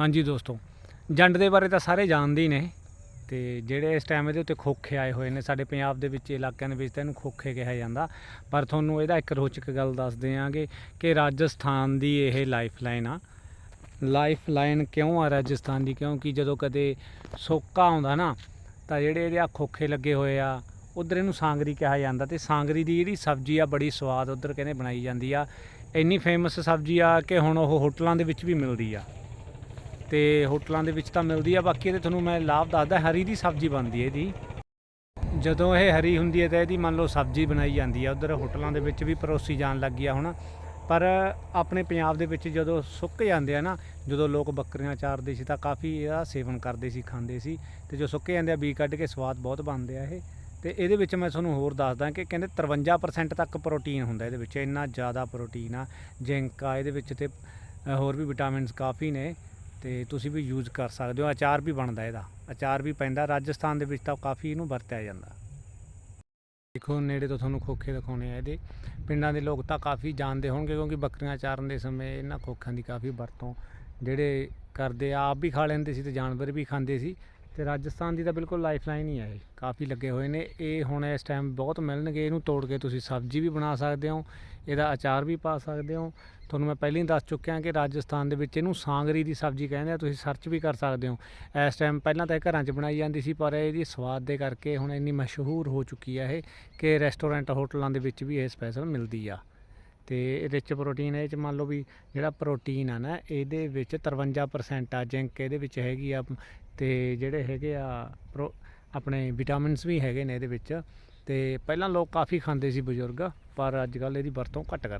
ਹਾਂਜੀ ਦੋਸਤੋ, ਜੰਡ ਦੇ ਬਾਰੇ ਤਾਂ ਸਾਰੇ ਜਾਣਦੇ ਹੀ ਨੇ ਤੇ ਜਿਹੜੇ ਇਸ ਟਾਈਮ ਇਹਦੇ ਉੱਤੇ ਖੋਖੇ ਆਏ ਹੋਏ ਨੇ, ਸਾਡੇ ਪੰਜਾਬ ਦੇ ਵਿੱਚ ਇਲਾਕਿਆਂ ਦੇ ਵਿੱਚ ਤਾਂ ਇਹਨੂੰ ਖੋਖੇ ਕਿਹਾ ਜਾਂਦਾ। ਪਰ ਤੁਹਾਨੂੰ ਇਹਦਾ ਇੱਕ ਰੋਚਕ ਗੱਲ ਦੱਸਦੇ ਆਂਗੇ ਕਿ ਰਾਜਸਥਾਨ ਦੀ ਇਹ ਲਾਈਫ ਲਾਈਨ ਆ। ਲਾਈਫ ਲਾਈਨ ਕਿਉਂ ਆ ਰਾਜਸਥਾਨ ਦੀ? ਕਿਉਂਕਿ ਜਦੋਂ ਕਦੇ ਸੋਕਾ ਆਉਂਦਾ ਨਾ, ਤਾਂ ਜਿਹੜੇ ਇਹਦੇ ਆ ਖੋਖੇ ਲੱਗੇ ਹੋਏ ਆ, ਉਧਰ ਇਹਨੂੰ ਸਾਂਗਰੀ ਕਿਹਾ ਜਾਂਦਾ ਤੇ ਸਾਂਗਰੀ ਦੀ ਜਿਹੜੀ ਸਬਜ਼ੀ ਆ ਬੜੀ ਸਵਾਦ ਉਧਰ ਕਹਿੰਦੇ ਬਣਾਈ ਜਾਂਦੀ ਆ। ਇੰਨੀ ਫੇਮਸ ਸਬਜ਼ੀ ਆ ਕਿ ਹੁਣ ਉਹ ਹੋਟਲਾਂ ਦੇ ਵਿੱਚ ਵੀ ਮਿਲਦੀ ਆ। ਤੇ ਹੋਟਲਾਂ ਦੇ ਵਿੱਚ ਤਾਂ ਮਿਲਦੀ ਆ। ਬਾਕੀ ਇਹਦੇ ਤੁਹਾਨੂੰ ਮੈਂ ਲਾਭ ਦੱਸਦਾ, ਹਰੀ ਦੀ ਸਬਜ਼ੀ ਬਣਦੀ ਹੈ ਇਹਦੀ। ਜਦੋਂ ਇਹ ਹਰੀ ਹੁੰਦੀ ਹੈ ਤਾਂ ਇਹਦੀ ਮੰਨ ਲਓ ਸਬਜ਼ੀ ਬਣਾਈ ਜਾਂਦੀ ਆ। ਉਧਰ ਹੋਟਲਾਂ ਦੇ ਵਿੱਚ ਵੀ ਪਰੋਸੀ ਜਾਣ ਲੱਗੀ ਆ ਹੁਣ। ਪਰ ਆਪਣੇ ਪੰਜਾਬ ਦੇ ਵਿੱਚ ਜਦੋਂ ਸੁੱਕ ਜਾਂਦੇ ਆ ਨਾ, ਜਦੋਂ ਲੋਕ ਬੱਕਰੀਆਂ ਚਾਰਦੇ ਸੀ ਤਾਂ ਕਾਫੀ ਇਹਦਾ ਸੇਵਨ ਕਰਦੇ ਸੀ, ਖਾਂਦੇ ਸੀ। ਤੇ ਜੋ ਸੁੱਕੇ ਜਾਂਦੇ ਆ ਬੀ ਕੱਢ ਕੇ ਸਵਾਦ ਬਹੁਤ ਬਣਦੇ ਆ ਇਹ। ਤੇ ਇਹਦੇ ਵਿੱਚ ਮੈਂ ਤੁਹਾਨੂੰ ਹੋਰ ਦੱਸਦਾ ਕਿ ਕਹਿੰਦੇ 53% ਤੱਕ ਪ੍ਰੋਟੀਨ ਹੁੰਦਾ ਇਹਦੇ ਵਿੱਚ। ਇੰਨਾ ਜ਼ਿਆਦਾ ਪ੍ਰੋਟੀਨ ਆ, ਜ਼ਿੰਕ ਆ, ਇਹਦੇ ਵਿੱਚ ਤੇ ਹੋਰ ਵੀ ਵਿਟਾਮਿਨਸ ਕਾਫੀ ਨੇ। ਤੇ ਤੁਸੀਂ ਵੀ ਯੂਜ਼ ਕਰ ਸਕਦੇ ਹੋ। ਅਚਾਰ ਵੀ ਬਣਦਾ ਇਹਦਾ। ਅਚਾਰ ਵੀ ਪੈਂਦਾ। ਰਾਜਸਥਾਨ ਦੇ ਵਿੱਚ ਤਾਂ ਕਾਫੀ ਇਹਨੂੰ ਵਰਤਿਆ ਜਾਂਦਾ। ਦੇਖੋ, ਨੇੜੇ ਤੋਂ ਤੁਹਾਨੂੰ ਖੋਖੇ ਦਿਖਾਉਣੇ ਆ ਇਹਦੇ। ਪਿੰਡਾਂ ਦੇ ਲੋਕ ਤਾਂ ਕਾਫੀ ਜਾਣਦੇ ਹੋਣਗੇ ਕਿਉਂਕਿ ਬੱਕਰੀਆਂ ਚਾਰਨ ਦੇ ਸਮੇਂ ਇਹਨਾਂ ਖੋਖਿਆਂ ਦੀ ਕਾਫੀ ਵਰਤੋਂ। ਜਿਹੜੇ ਕਰਦੇ ਆ, ਆਪ ਵੀ ਖਾ ਲੈਂਦੇ ਸੀ ਤੇ ਜਾਨਵਰ ਵੀ ਖਾਂਦੇ ਸੀ। ਤੇ ਰਾਜਸਥਾਨ ਦੀ ਤਾਂ ਬਿਲਕੁਲ ਲਾਈਫਲਾਈਨ ਹੀ ਹੈ ਇਹ। ਕਾਫੀ ਲੱਗੇ ਹੋਏ ਨੇ। ਇਹ ਹੁਣ ਇਸ ਟਾਈਮ ਬਹੁਤ ਮਿਲਣਗੇ। ਇਹਨੂੰ ਤੋੜ ਕੇ ਤੁਸੀਂ ਸਬਜ਼ੀ ਵੀ ਬਣਾ ਸਕਦੇ ਹੋ। ਇਹਦਾ ਅਚਾਰ ਵੀ ਪਾ ਸਕਦੇ ਹੋ। ਤੁਹਾਨੂੰ ਮੈਂ ਪਹਿਲਾਂ ਹੀ ਦੱਸ ਚੁੱਕਿਆ ਕਿ ਰਾਜਸਥਾਨ ਦੇ ਵਿੱਚ ਇਹਨੂੰ ਸਾਂਗਰੀ ਦੀ ਸਬਜ਼ੀ ਕਹਿੰਦੇ ਆ। ਤੁਸੀਂ ਸਰਚ ਵੀ ਕਰ ਸਕਦੇ ਹੋ। ਇਸ ਟਾਈਮ ਪਹਿਲਾਂ ਤਾਂ ਇਹ ਘਰਾਂ 'ਚ ਬਣਾਈ ਜਾਂਦੀ ਸੀ, ਪਰ ਇਹਦੀ ਸਵਾਦ ਦੇ ਕਰਕੇ ਹੁਣ ਇੰਨੀ ਮਸ਼ਹੂਰ ਹੋ ਚੁੱਕੀ ਆ ਇਹ ਕਿ ਰੈਸਟੋਰੈਂਟ ਹੋਟਲਾਂ ਦੇ ਵਿੱਚ ਵੀ ਇਹ ਸਪੈਸ਼ਲ ਮਿਲਦੀ ਆ। ਤੇ ਰਿਚ ਪ੍ਰੋਟੀਨ ਇਹ ਚ ਮੰਨ ਲਓ ਵੀ ਜਿਹੜਾ ਪ੍ਰੋਟੀਨ ਆ ਨਾ, ਇਹਦੇ ਵਿੱਚ 53% ਆ। ਜ਼ਿੰਕ ਇਹਦੇ ਵਿੱਚ ਹੈਗੀ ਆ ਤੇ ਜਿਹੜੇ ਹੈਗੇ ਆ ਪ੍ਰੋ- ਆਪਣੇ ਵਿਟਾਮਿਨਸ ਵੀ ਹੈਗੇ ਨੇ ਇਹਦੇ ਵਿੱਚ ਤੇ ਪਹਿਲਾਂ ਲੋਕ ਕਾਫੀ ਖਾਂਦੇ ਸੀ ਬਜ਼ੁਰਗ, ਪਰ ਅੱਜ ਕੱਲ ਇਹਦੀ ਵਰਤੋਂ ਘੱਟ ਕਰਦੇ